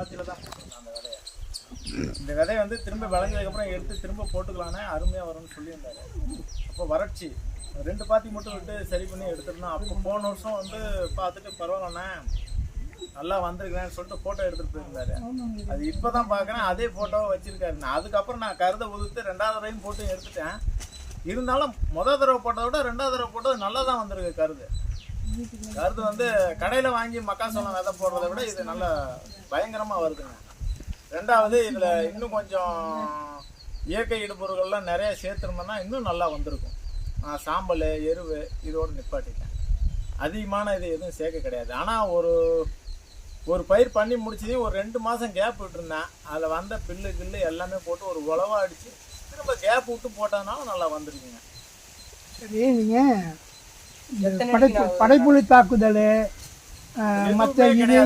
பாத்தியில தான் போட்டிருந்தேன் அந்த விதையை. இந்த விதைய வந்து திரும்ப விளைஞ்சதுக்கப்புறம் எடுத்து திரும்ப போட்டுக்கலான்னு அருமையாக வரும்னு சொல்லியிருந்தாரு. அப்போ வறட்சி. ரெண்டு பாத்தி மட்டும் விட்டு சரி பண்ணி எடுத்துருந்தோம் அப்போ போன வருஷம் வந்து பார்த்துட்டு பரவாயில்லண்ணே நல்லா வந்திருக்கிறேன்னு சொல்லிட்டு ஃபோட்டோ எடுத்துகிட்டு போயிருந்தாரு. அது இப்போ தான் பார்க்குறேன். அதே ஃபோட்டோவை வச்சுருக்காரு. நான் அதுக்கப்புறம் நான் கருதை உதுத்து ரெண்டாவது தடவையும் போட்டு எடுத்துட்டேன். இருந்தாலும் முதல் தடவை போட்டதை விட ரெண்டாவது தடவை போட்டது நல்லா தான் வந்திருக்கு கருது. கருது வந்து கடையில் வாங்கி மக்காசோளம் விதை போடுறத விட இது நல்ல பயங்கரமாக வருதுங்க. ரெண்டாவது இதில் இன்னும் கொஞ்சம் இயற்கை இடுபொருள்கள்லாம் நிறைய சேர்த்துருந்தோம்னா இன்னும் நல்லா வந்திருக்கும். சாம்பல் எருவு இதோடு நிப்பாட்டிட்டேன். அதிகமான இது எதுவும் சேர்க்க கிடையாது. ஆனால் ஒரு ஒரு பயிர் பண்ணி முடிச்சதையும் ஒரு ரெண்டு மாதம் கேப் விட்டுருந்தேன். அதில் வந்த பில்லு கில்லு எல்லாமே போட்டு ஒரு உழவா அடித்து திரும்ப கேப் விட்டு போட்டதுனால நல்லா வந்துருக்குங்க. சரி நீங்கள் படைப்பு படைப்புழு தாக்குதல் மற்ற இது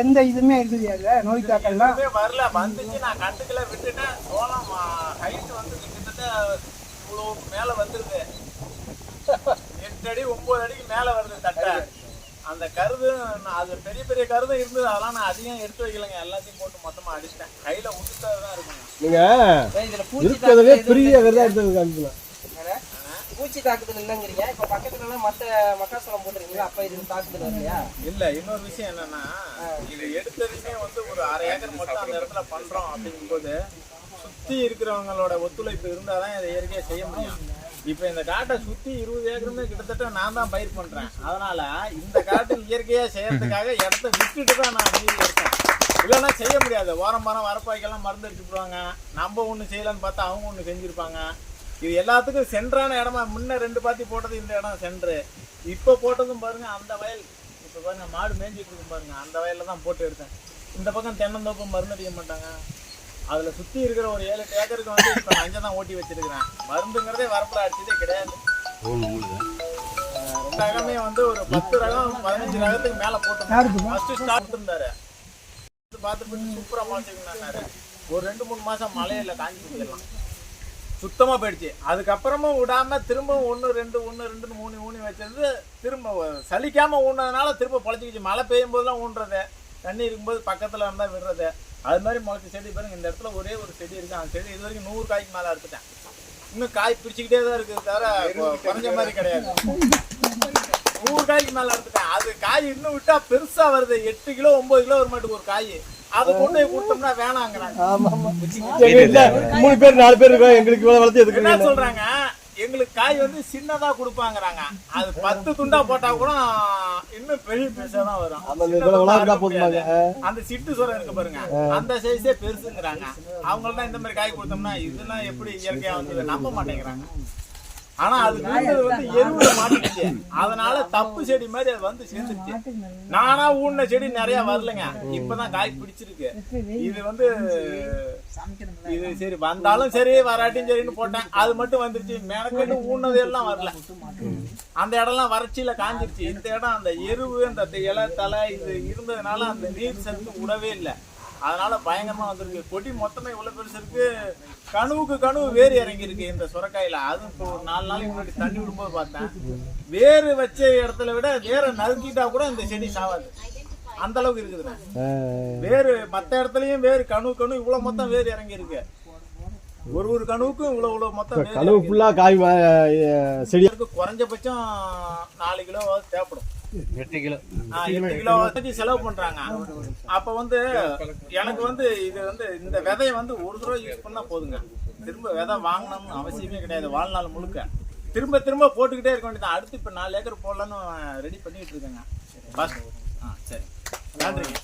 எந்த இதுவுமே இருக்குது அதில் நோய் தாக்கல்லாம்? வரல. வந்துச்சு நான் கண்டுக்கல விட்டுட்டேன். சோளம் ஹைட் வந்து கிட்டத்தட்ட இவ்வளோ மேலே வந்துருது. எட்டு அடி ஒன்பது அடிக்கு மேலே வருது தட்டை. அந்த கருது நான் அது பெரிய பெரிய கருது இருந்தது. அதெல்லாம் நான் அதிகம் எடுத்து வைக்கலைங்க. எல்லாத்தையும் போட்டு மொத்தமாக அடிச்சிட்டேன். கையில் உடுத்தது தான் இருக்குங்க நீங்க இதுல பூச்சி இருக்கிறதுலே பெரிய விதை எடுத்து பூச்சி தாக்குதல் இல்லைங்கிறீங்க. இப்ப பக்கத்துல மத்த மக்காசோளம் போட்டுருக்கீங்களா? அப்ப இது தாக்குதல் வரலையா இல்ல இன்னொரு விஷயம் என்னன்னா இது எடுத்ததுமே வந்து ஒரு அரை ஏக்கர் மட்டும் அந்த இடத்துல பண்றோம் அப்படிங்கும்போது சுத்தி இருக்கிறவங்களோட ஒத்துழைப்பு இருந்தாதான் இதை இயற்கையா செய்ய முடியும். இப்ப இந்த காட்டை சுத்தி இருபது ஏக்கருமே கிட்டத்தட்ட நான் தான் பயிர் பண்றேன். அதனால இந்த காட்டில் இயற்கையா செய்யறதுக்காக இடத்த விட்டுட்டு தான் நான் மீதி எடுத்தேன் இல்லைன்னா செய்ய முடியாது. ஓரம் மரம் வரப்பாய்க்கெல்லாம் மருந்து அடிச்சு போடுவாங்க நம்ம ஒன்று செய்யலான்னு பார்த்தா அவங்க ஒன்று செஞ்சுருப்பாங்க. இது எல்லாத்துக்கும் சென்றான இடமா. முன்ன ரெண்டு பாத்தி போட்டது இந்த இடம் சென்று இப்போ போட்டதும் பாருங்க அந்த வயல். இப்போ பாருங்க மாடு மேய்ஞ்சிட்டு இருக்கும் பாருங்க. அந்த வயல்ல தான் போட்டு எடுத்தேன். இந்த பக்கம் தென்னந்தோப்பு மருந்து அடிக்க மாட்டாங்க. அதுல சுத்தி இருக்கிற ஒரு ஏழு எட்டு ஏக்கருக்கு வந்து இப்போ நான் அங்கே தான் ஓட்டி வச்சிருக்கிறேன். மருந்துங்கிறதே வரப்புல அடிச்சதே கிடையாது. ரெண்டாயிரமே வந்து ஒரு பத்து ரகம் பதினஞ்சு ரகத்துக்கு மேல போட்டு ஃபர்ஸ்ட் ஸ்டார்ட் இருந்தாரு பார்த்துட்டு சூப்பரா முளைச்சிருந்தாரு ஒரு ரெண்டு மூணு மாசம் மழையில காஞ்சி போயிடலாம். சுத்தமாக போயிடுச்சு. அதுக்கப்புறமும் விடாமல் திரும்ப ஒன்று ரெண்டு ஒன்று ரெண்டுன்னு ஊனி ஊனி வச்சிருந்து திரும்ப சலிக்காமல் ஊனதுனால திரும்ப பொழைச்சிக்கிச்சு. மழை பெய்யும் போதெல்லாம் ஊன்றது தண்ணி இருக்கும்போது பக்கத்தில் இருந்தால் விடுறது. அது மாதிரி முளைச்ச செடி பாருங்கள் இந்த இடத்துல ஒரே ஒரு செடி இருக்கு. அந்த செடி இது வரைக்கும் நூறு காய்க்கு மேலே அறுத்துட்டேன். இன்னும் காய் பிடிச்சிக்கிட்டே தான் இருக்குது தவிர குறைஞ்ச மாதிரி கிடையாது. நூறு காய்க்கு மேலே அறுத்துட்டேன். அது காய் இன்னும் விட்டால் பெருசாக வருது. எட்டு கிலோ ஒம்பது கிலோ ஒரு மாட்டுக்கு ஒரு காய். மூணு பேர் நாலு பேர் இருக்கோம் எங்களுக்கு இவ்வளவு வளர்த்து எதுக்கு என்ன சொல்றாங்க? எங்களுக்கு காய் வந்து சின்னதா கொடுப்பாங்கறாங்க. அது பத்து துண்டா போட்டா கூட இன்னும் பெரிய பெருசா தான் வரும். அந்த சிட்டு சுரம் இருக்கு பாருங்க. அந்த சைஸே பெருசுங்கிறாங்க. அவங்கள்ட்ட இந்த மாதிரி காய் கொடுத்தோம்னா இதெல்லாம் எப்படி இயற்கையா வந்தது? நம்ப மாட்டேங்கிறாங்க. ஆனா அது வந்து எருவுல மாட்டிக்கிச்சு. அதனால தப்பு செடி மாதிரி அது வந்து சேர்ந்துருச்சு நானா ஊன செடி நிறைய வரலைங்க. இப்பதான் காய் பிடிச்சிருக்கு. இது வந்து இது சரி வந்தாலும் சரி வராட்டியும் சரின்னு போட்டேன். அது மட்டும் வந்துருச்சு. மேனக்கட்டு ஊனது எல்லாம் வரல. அந்த இடம்லாம் வறட்சியில காஞ்சிருச்சு. இந்த இடம் அந்த எருவு அந்த இலை தலை இது இருந்ததுனால அந்த நீர் சத்து விடவே இல்லை. அதனால பயங்கரமா வந்திருக்கு. கொடி மொத்தமே இவ்வளவு பெருசு இருக்கு. கணுவுக்கு கணுவு வேர் இறங்கி இருக்கு இந்த சுரக்காயில. அதுவும் இப்போ ஒரு நாலு நாளைக்கு முன்னாடி தண்ணி விடும்போது பார்த்தேன். வேர் வச்ச இடத்துல விட வேரை நறுக்கிட்டா கூட இந்த செடி சாவாது. அந்த அளவுக்கு இருக்குதுண்ணே வேறு மற்ற இடத்துலயும் வேறு கணு கணு இவ்வளவு மொத்தம் வேர் இறங்கி இருக்கு ஒரு ஒரு கணுவுக்கும் இவ்வளவு இவ்வளவு மொத்தம் கனவு ஃபுல்லா காய் வ- அஹ் செடி. இருக்கு குறைஞ்சபட்சம் நாலு கிலோ தேவைப்படும். எட்டு கிலோ ஆ, எட்டு கிலோ வச்சு செலவு பண்றாங்க. அப்ப வந்து எனக்கு வந்து இது வந்து இந்த விதையை வந்து ஒரு தடவை யூஸ் பண்ணா போதுங்க. திரும்ப விதை வாங்கணும்னு அவசியமே கிடையாது வாழ்நாள் முழுக்க. திரும்ப திரும்ப போட்டுக்கிட்டே இருக்க வேண்டியது அடுத்து இப்ப நாலு ஏக்கர் போடலான்னு ரெடி பண்ணிட்டு இருக்கேங்க. ஆ சரி. நன்றிங்க.